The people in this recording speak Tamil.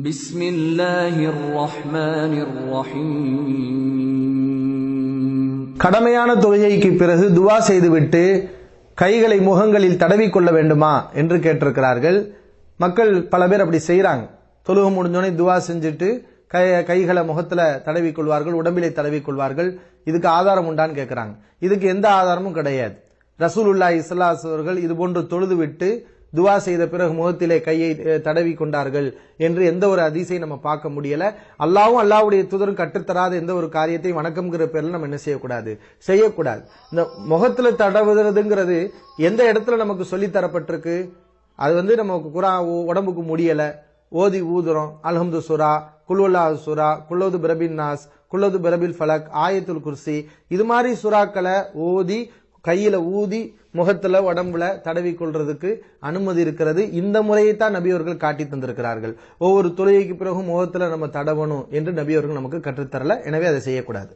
بسم الله الرحمن الرحيم கடமையான தொழுகைக்கு பிறகு துவா செய்துவிட்டு கைகளை முகங்களில் தடவிக்கொள்ள வேண்டுமா என்று கேட்டிருக்கிறார்கள் மக்கள் பல பேர் அப்படி செய்றாங்க தொழுகை முடிஞ்சோடனே துவா செஞ்சுட்டு கை கைகளை முகத்துல தடவிக் கொள்வார்கள் உடம்பிலே தடவிக் கொள்வார்கள் இதுக்கு ஆதாரம் உண்டான்னு கேட்கறாங்க இதுக்கு எந்த ஆதாரமும் கிடையாது ரசூலுல்லா இஸ்லாஸ் அவர்கள் இது போன்று தொழுது விட்டு துவா செய்த பிறகு முகத்திலே கையை தடவி கொண்டார்கள் என்று எந்த ஒரு அதிசயம் நம்ம பார்க்க முடியல. அல்லாவும் அல்லாவுடைய தூதரும் கற்றுத்தராத எந்த ஒரு காரியத்தையும் வணக்கம்ங்கிற பேரில் நம்ம என்ன செய்யக்கூடாது? செய்யக்கூடாது. இந்த முகத்தில் தடவுறதுங்கிறது எந்த இடத்துல நமக்கு சொல்லித் தரப்பட்டிருக்கு? அது வந்து நமக்கு குரா உடம்புக்கு முடியலை. ஓதி ஊதுறோம். அல்ஹம்து சுரா குல்லுல்லா சுரா குல்லோது பிரபின் நாஸ் குல்லது பிரபில் ஃபலக் ஆயத்துல் குர்சி. இது மாதிரி சுறாக்களை ஓதி கையில ஊதி முகத்துல உடம்புல தடவி கொள்றதுக்கு அனுமதி இருக்கிறது. இந்த முறையை தான் நபியவர்கள் காட்டி தந்திருக்கிறார்கள். ஒவ்வொரு தொழுகைக்கு பிறகும் முகத்துல நம்ம தடவணும் என்று நபியவர்கள் நமக்கு கற்றுத்தரல. எனவே அதை செய்யக்கூடாது.